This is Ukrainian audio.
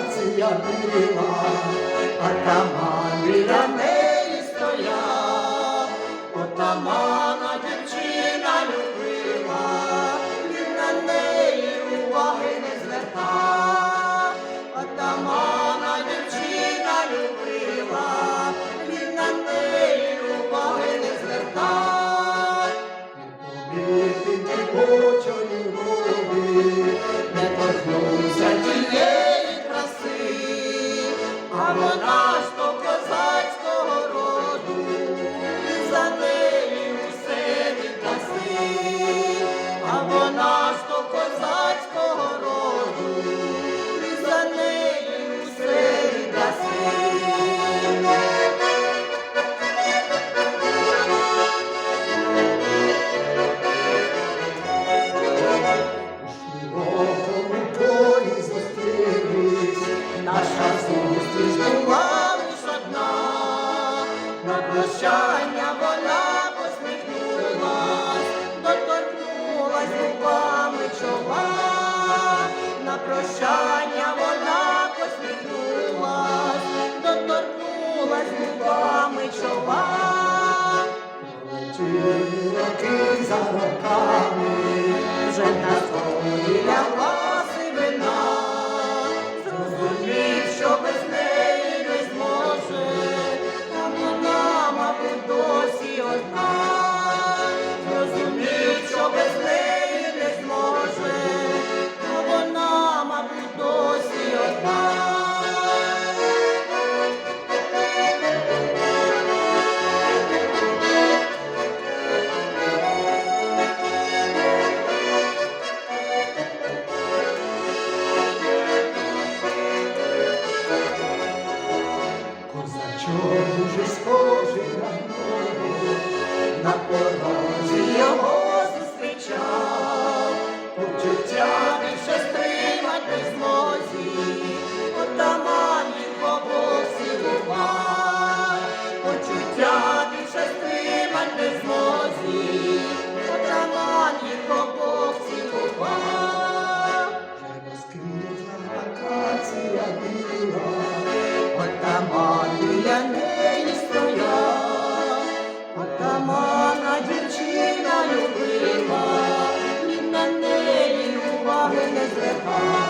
била, атаман біля неї стояв, отамана дівчина любила, він на неї уваги не звертав, атамана дівчина любила, він на неї уваги не звертав. Помітити очої води, Amen. Лиш одна, на прощання вона посміхнулась, доторкнулась губами чола, на прощання вона посміхнулась, доторкнулась губами чола. Пролетіли роки за роками, вже Козачок дуже схожий на нього, на порозі його зустрічав, почуття більше стримать не змозі, отаман обох цілував, почуття більше стримать не змозі, дівчина любила,